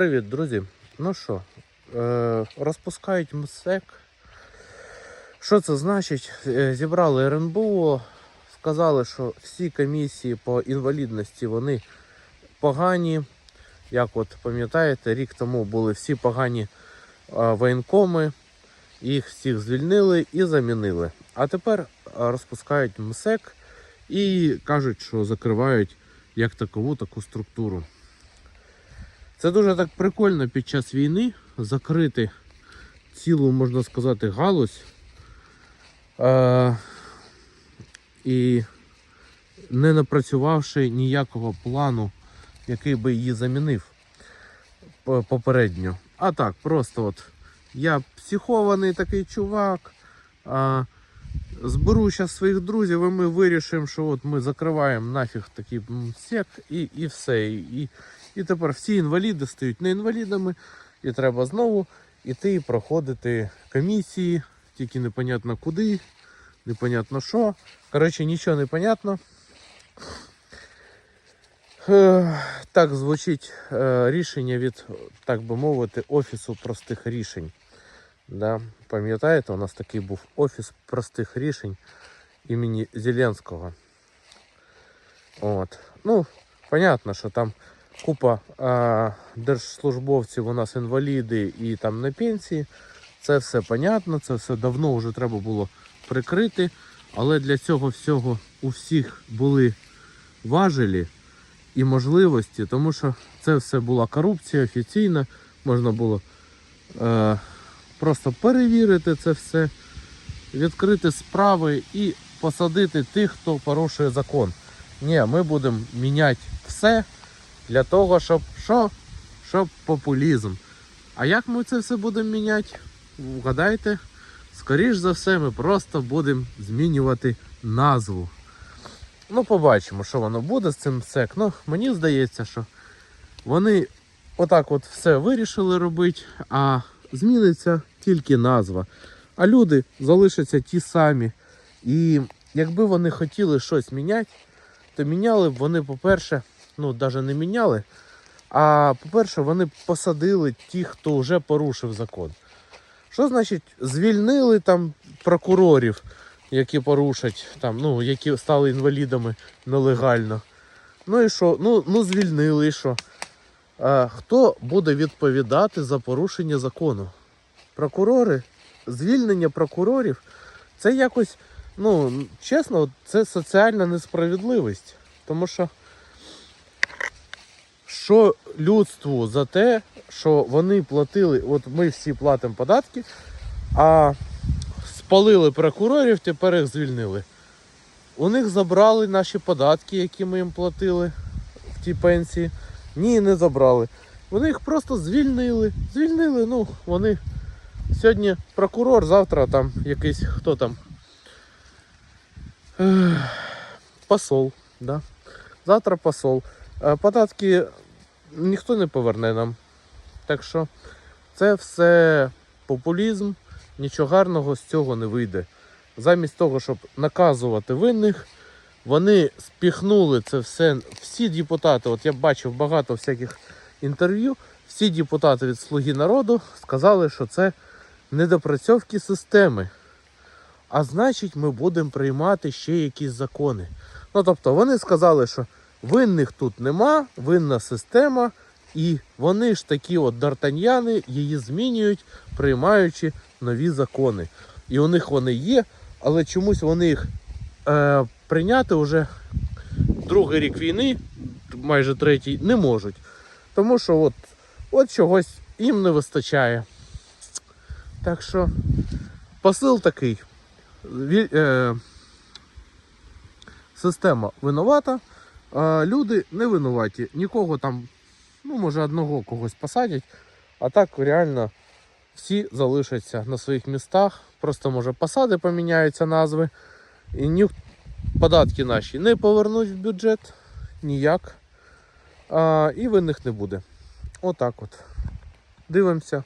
привіт, друзі. Ну що, е, розпускають МСЕК. Що це значить? Е, Зібрали РНБО, сказали, що всі комісії по інвалідності вони погані. Як от пам'ятаєте, рік тому були всі погані е, воєнкоми, їх всіх звільнили і замінили. А тепер розпускають МСЕК і кажуть, що закривають як такову таку структуру. Це дуже так прикольно під час війни закрити цілу, можна сказати, галузь. Е- і не напрацювавши ніякого плану, який би її замінив попередньо. А так, просто от я психований такий чувак. А, зберу зараз своїх друзів, і ми вирішимо, що от ми закриваємо нафіг такий сек і, і все. І, і, тепер всі інваліди стають не інвалідами, і треба знову іти і проходити комісії, тільки непонятно куди, непонятно що. Коротше, нічого не понятно. Е, Так звучить е, рішення від, так би мовити, Офісу простих рішень. Да. Пам'ятаєте, у нас такий був офіс простих рішень імені Зеленського. От. Ну, понятно, що там купа а, держслужбовців у нас інваліди і там на пенсії. Це все понятно, це все давно вже треба було прикрити. Але для цього всього у всіх були важелі і можливості, тому що це все була корупція офіційна, можна було е, просто перевірити це все, відкрити справи і посадити тих, хто порушує закон. Ні, ми будемо міняти все для того, щоб що? Щоб популізм. А як ми це все будемо міняти? Вгадайте, скоріш за все, ми просто будемо змінювати назву. Ну, побачимо, що воно буде з цим сек. Ну, мені здається, що вони отак от все вирішили робити, а зміниться тільки назва. А люди залишаться ті самі. І якби вони хотіли щось міняти, то міняли б вони, по-перше, ну, навіть не міняли, а по-перше, вони посадили ті, хто вже порушив закон. Що значить звільнили там прокурорів, які порушать, там, ну, які стали інвалідами нелегально. Ну і що? Ну, ну звільнили і що? А, хто буде відповідати за порушення закону? Прокурори? Звільнення прокурорів це якось, ну, чесно, це соціальна несправедливість. Тому що що людству за те, що вони платили, от ми всі платимо податки, а спалили прокурорів, тепер їх звільнили. У них забрали наші податки, які ми їм платили в тій пенсії. Ні, не забрали. Вони їх просто звільнили. Звільнили, ну, вони сьогодні прокурор, завтра там якийсь хто там. Посол, да. Завтра посол. Податки ніхто не поверне нам. Так що це все популізм, нічого гарного з цього не вийде. Замість того, щоб наказувати винних, вони спіхнули це все. Всі депутати, от я бачив багато всяких інтерв'ю, всі депутати від Слуги народу сказали, що це недопрацьовки системи. А значить, ми будемо приймати ще якісь закони. Ну тобто вони сказали, що винних тут нема, винна система, і вони ж такі от дартаньяни її змінюють, приймаючи нові закони. І у них вони є, але чомусь вони їх е, прийняти вже другий рік війни, майже третій, не можуть. Тому що от, от чогось їм не вистачає. Так що посил такий. Е, система винувата, люди не винуваті. Нікого там, ну, може, одного когось посадять, а так реально всі залишаться на своїх містах. Просто може посади поміняються назви. І ні, податки наші не повернуть в бюджет ніяк. А, і винних не буде. Отак от. Дивимося,